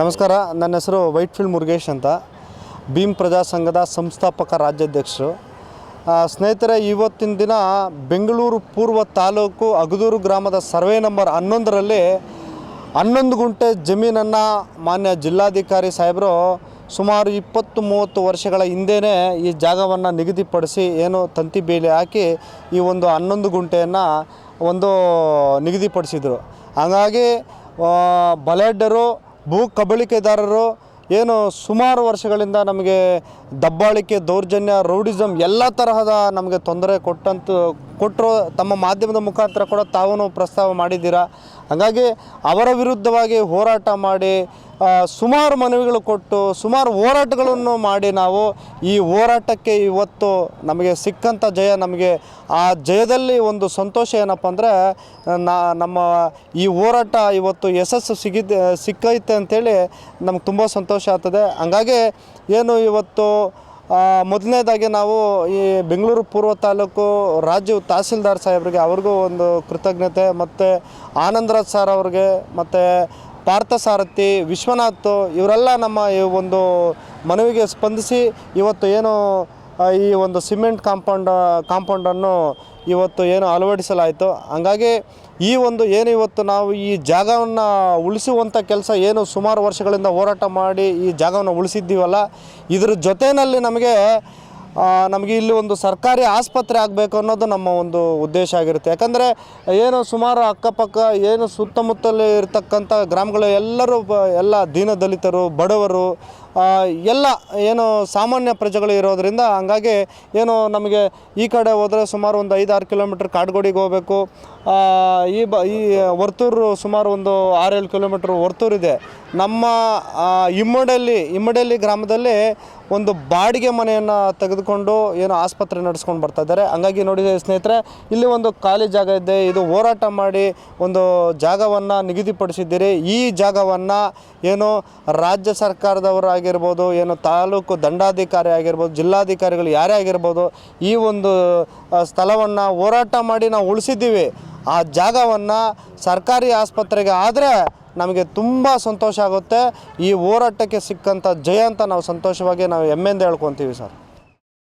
ನಮಸ್ಕಾರ, ನನ್ನ ಹೆಸರು ವೈಟ್ಫೀಲ್ಡ್ ಮುರುಗೇಶ್ ಅಂತ. ಭೀಮ್ ಪ್ರಜಾ ಸಂಘದ ಸಂಸ್ಥಾಪಕ ರಾಜ್ಯಾಧ್ಯಕ್ಷರು. ಸ್ನೇಹಿತರೆ, ಇವತ್ತಿನ ದಿನ ಬೆಂಗಳೂರು ಪೂರ್ವ ತಾಲೂಕು ಅಗದೂರು ಗ್ರಾಮದ ಸರ್ವೆ ನಂಬರ್ ಹನ್ನೊಂದರಲ್ಲಿ ಹನ್ನೊಂದು ಗುಂಟೆ ಜಮೀನನ್ನು ಮಾನ್ಯ ಜಿಲ್ಲಾಧಿಕಾರಿ ಸಾಹೇಬರು ಸುಮಾರು ಇಪ್ಪತ್ತು ಮೂವತ್ತು ವರ್ಷಗಳ ಹಿಂದೆಯೇ ಈ ಜಾಗವನ್ನು ನಿಗದಿಪಡಿಸಿ ಏನು ತಂತಿ ಬೇಲಿ ಹಾಕಿ ಈ ಒಂದು ಹನ್ನೊಂದು ಗುಂಟೆಯನ್ನು ಒಂದು ನಿಗದಿಪಡಿಸಿದರು. ಹಾಗಾಗಿ ಬಲಾಢ್ಯರು ಭೂ ಕಬಳಿಕೆದಾರರು ಏನು ಸುಮಾರು ವರ್ಷಗಳಿಂದ ನಮಗೆ ದಬ್ಬಾಳಿಕೆ, ದೌರ್ಜನ್ಯ ರೌಡಿಸಮ್ ಎಲ್ಲ ತರಹದ ನಮಗೆ ತೊಂದರೆ ಕೊಟ್ಟಂತ, ಕೊಟ್ಟರು. ತಮ್ಮ ಮಾಧ್ಯಮದ ಮುಖಾಂತರ ಕೂಡ ತಾವೂ ಪ್ರಸ್ತಾವ ಮಾಡಿದ್ದೀರಾ? ಹಾಗಾಗಿ ಅವರ ವಿರುದ್ಧವಾಗಿ ಹೋರಾಟ ಮಾಡಿ ಸುಮಾರು ಮನವಿಗಳು ಕೊಟ್ಟು ಸುಮಾರು ಹೋರಾಟಗಳನ್ನು ಮಾಡಿ ನಾವು ಈ ಹೋರಾಟಕ್ಕೆ ಇವತ್ತು ನಮಗೆ ಸಿಕ್ಕಂಥ ಜಯ, ನಮಗೆ ಆ ಜಯದಲ್ಲಿ ಒಂದು ಸಂತೋಷ ಏನಪ್ಪ ಅಂದರೆ ನಮ್ಮ ಈ ಹೋರಾಟ ಇವತ್ತು ಯಶಸ್ಸು ಸಿಗಿದ್ದೆ ಸಿಕ್ಕೈತೆ ಅಂಥೇಳಿ ನಮ್ಗೆ ತುಂಬ ಸಂತೋಷ ಆಗ್ತದೆ. ಹಂಗಾಗಿ ಏನು ಇವತ್ತು ಮೊದಲನೇದಾಗಿ ನಾವು ಈ ಬೆಂಗಳೂರು ಪೂರ್ವ ತಾಲೂಕು ರಾಜ್ಯ ತಹಸೀಲ್ದಾರ್ ಸಾಹೇಬ್ರಿಗೆ ಅವ್ರಿಗೂ ಒಂದು ಕೃತಜ್ಞತೆ, ಮತ್ತು ಆನಂದರಾಜ್ ಸರ್ ಅವ್ರಿಗೆ, ಮತ್ತು ಪಾರ್ಥಸಾರಥಿ ವಿಶ್ವನಾಥ್, ಇವರೆಲ್ಲ ನಮ್ಮ ಈ ಒಂದು ಮನವಿಗೆ ಸ್ಪಂದಿಸಿ ಇವತ್ತು ಏನು ಈ ಒಂದು ಸಿಮೆಂಟ್ ಕಾಂಪೌಂಡ್, ಕಾಂಪೌಂಡನ್ನು ಇವತ್ತು ಏನು ಅಳವಡಿಸಲಾಯಿತು. ಹಂಗಾಗಿ ಈ ಒಂದು ಏನು ಇವತ್ತು ನಾವು ಈ ಜಾಗವನ್ನು ಉಳಿಸುವಂಥ ಕೆಲಸ ಏನು ಸುಮಾರು ವರ್ಷಗಳಿಂದ ಹೋರಾಟ ಮಾಡಿ ಈ ಜಾಗವನ್ನು ಉಳಿಸಿದ್ದೀವಲ್ಲ, ಇದ್ರ ಜೊತೆಯಲ್ಲಿ ನಮಗೆ ನಮಗೆ ಇಲ್ಲಿ ಒಂದು ಸರ್ಕಾರಿ ಆಸ್ಪತ್ರೆ ಆಗಬೇಕು ಅನ್ನೋದು ನಮ್ಮ ಒಂದು ಉದ್ದೇಶ ಆಗಿರುತ್ತೆ. ಯಾಕಂದರೆ ಏನು ಸುಮಾರು ಅಕ್ಕಪಕ್ಕ, ಏನು ಸುತ್ತಮುತ್ತಲೇ ಇರತಕ್ಕಂಥ ಗ್ರಾಮಗಳು ಎಲ್ಲರೂ ಬ, ಎಲ್ಲ ದೀನದಲಿತರು ಬಡವರು ಎಲ್ಲ ಏನು ಸಾಮಾನ್ಯ ಪ್ರಜೆಗಳು ಇರೋದರಿಂದ ಹಂಗಾಗಿ ಏನು ನಮಗೆ ಈ ಕಡೆ ಹೋದರೆ ಸುಮಾರು ಒಂದು ಐದಾರು ಕಿಲೋಮೀಟ್ರ್ ಕಾಡ್ಗೋಡಿಗೆ ಹೋಗಬೇಕು. ಈ ಬ, ಈ ವರ್ತೂರು ಸುಮಾರು ಒಂದು ಆರೇಳು ಕಿಲೋಮೀಟ್ರ್ ವರ್ತೂರಿದೆ ನಮ್ಮ ಇಮ್ಮಡಲ್ಲಿ ಇಮ್ಮಡಲ್ಲಿ ಗ್ರಾಮದಲ್ಲಿ ಒಂದು ಬಾಡಿಗೆ ಮನೆಯನ್ನು ತೆಗೆದುಕೊಂಡು ಏನು ಆಸ್ಪತ್ರೆ ನಡೆಸ್ಕೊಂಡು ಬರ್ತಾ ಇದ್ದಾರೆ. ಹಂಗಾಗಿ ನೋಡಿ ಸ್ನೇಹಿತರೆ, ಇಲ್ಲಿ ಒಂದು ಖಾಲಿ ಜಾಗ ಇದೆ. ಇದು ಹೋರಾಟ ಮಾಡಿ ಒಂದು ಜಾಗವನ್ನು ನಿಗದಿಪಡಿಸಿದ್ದೀರಿ. ಈ ಜಾಗವನ್ನು ಏನು ರಾಜ್ಯ ಸರ್ಕಾರದವರು ಆಗಿರ್ಬೋದು, ಏನು ತಾಲೂಕು ದಂಡಾಧಿಕಾರಿ ಆಗಿರ್ಬೋದು, ಜಿಲ್ಲಾಧಿಕಾರಿಗಳು ಯಾರೇ ಆಗಿರ್ಬೋದು, ಈ ಒಂದು ಸ್ಥಳವನ್ನು ಹೋರಾಟ ಮಾಡಿ ನಾವು ಉಳಿಸಿದ್ದೀವಿ. ಆ ಜಾಗವನ್ನು ಸರ್ಕಾರಿ ಆಸ್ಪತ್ರೆಗೆ ಆದರೆ ನಮಗೆ ತುಂಬ ಸಂತೋಷ ಆಗುತ್ತೆ. ಈ ಹೋರಾಟಕ್ಕೆ ಸಿಕ್ಕಂಥ ಜಯ ಅಂತ ನಾವು ಸಂತೋಷವಾಗಿ ನಾವು ಹೆಮ್ಮೆಂದು ಹೇಳ್ಕೊತೀವಿ ಸರ್.